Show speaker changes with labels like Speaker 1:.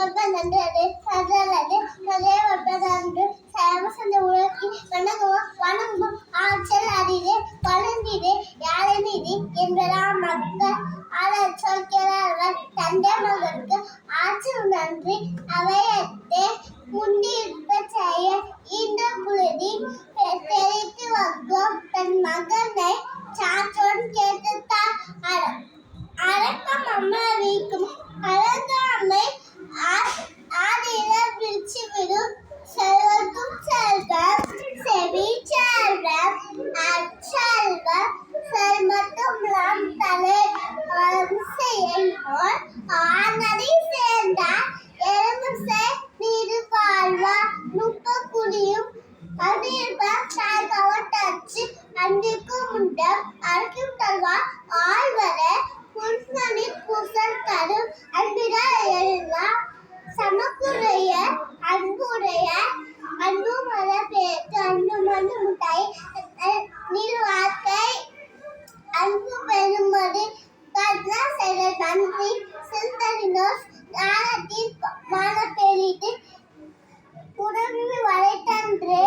Speaker 1: மருமக நன்றாது சதலது கதைய வப்பதாண்டு சர்வசந்த உலகி வணங்குவோம் வணங்கும் ஆற்றல் அறிவு வளர்ந்தது யாழினி என்பதாம் மக்கள் அவர் சொல்கிறார்கள் தந்தை மகனுக்கு ஆற்றல் நன்றி அவயத்தை முன்னிற்ப செய்ய இந்த குழுதி தெரித்து வந்தோம் மகனை கேட்டு கவட்டச்சு அன்பிற்கும் உண்டம் அரைக்கும் ஆழ்வர புருஷனி புசல் தரும். அன்பிட எல்லாம் சமக்குறைய அன்புடைய அன்பு மத பேத்து அன்பு மது முட்டாய். நீர் வார்த்தை அன்பு பெருமதி கட்னா செய்த நன்றி சிந்தரினோஸ் ஞானத்தின் மான பெரிது உடம்பு வளைத்தன்று